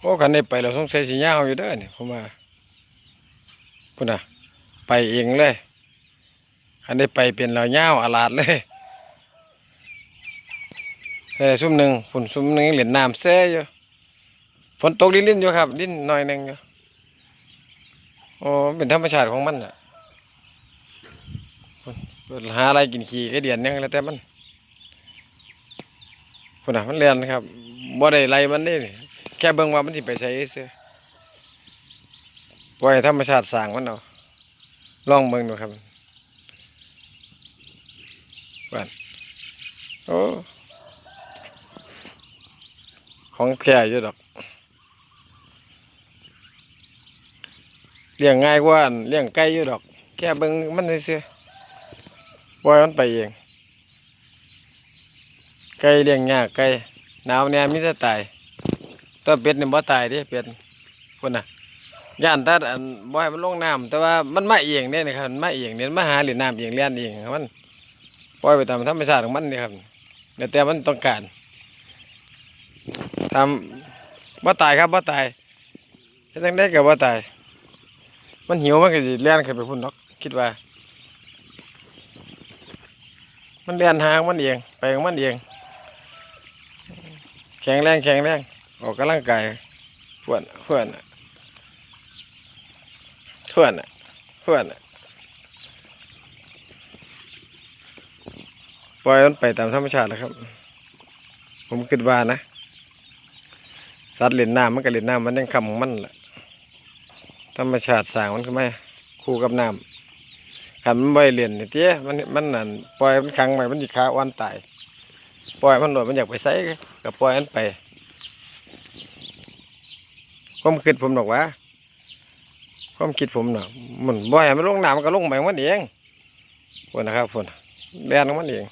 โอ้คันนี้ไปเราสงสัยสิยาวอยู่เด้อนี่ผมว่าพุ่นน่ะ ไปเองเลยคันได้ไปเป็นเรายาวอาลาดเลยเฮ้ซุ่มหนึ่งฝุ่นซุ่มหนึ่งเหรียญน้ำแซ่อยู่ฝนตกลิ้นๆอยู่ครับลิ้นหน่อยหนึงอยู่โอ้เป็นธรรมชาติของมันอะหาอะไรกินขี้ก็เดียนยังแล้วแต่มันพุ่นน่ะมันเรียนครับบ่ได้ไลมันนี่ แค่เบิ่งว่ามันสิไปใส่ซื่อปล่อยธรรมชาติสร้างมันเอาะลองเบิ่งดูครับบ้านโอ้ของแท้อยู่ดอกเลี้ยงง่ายกว่าเลี้ยงไก่อยู่ดอก แค่เบิ่งมันซื่อปล่อยมันไปเองไก่เลี้ยงยากไก่หนาวเนี่ยมีแต่ตาย ตัวเป็ดนี่บ่ตายเดิเป็ดพุ่นน่ะย่านตาอันบ่ให้มันลงน้ำแต่ว่ามันมาเองเนี่ยนะครับมันมาเองเนี่ยมันมาหาหรียญน้ำเองเลี้ยนเองครับมันปล่อยไปตามธรรมชาติของมันนี่ครับแล้วแต่มันต้องการทำบ่ตายครับบ่ตายเฮ็ดจังได๋ก็บ่ตาย มันหิวมันก็สิเลี้ยนขึ้นไปพุ่นดอกคิดว่า มันเลี้ยนหางมันเองไปของมันเองแข็งแรงแข็งแรง ออกกำลังกายเพื่อนเพื่อนเพื่อนเพื่อนปล่อยมันไปตามธรรมชาติแล้วครับ ผมคิดว่านะ สัตว์เล่นน้ำมันก็เล่นน้ำมันยังคำของมันแหละธรรมชาติสร้างมันขึ้นมาคู่กับน้ำขันมันบ่เล่นนี่เตี้ยมันมันนั่นปล่อยมันขังไว้มันสิขาอ่อนตายปล่อยมันโดดมันอยากไปไสก็ปล่อยมันไป ความคิดผมบอกว่าความคิดผมน่ะมันบ่อยมันลงน้ำมันก็ลงไปของมันเองคนนะครับคนแบนของมันเอง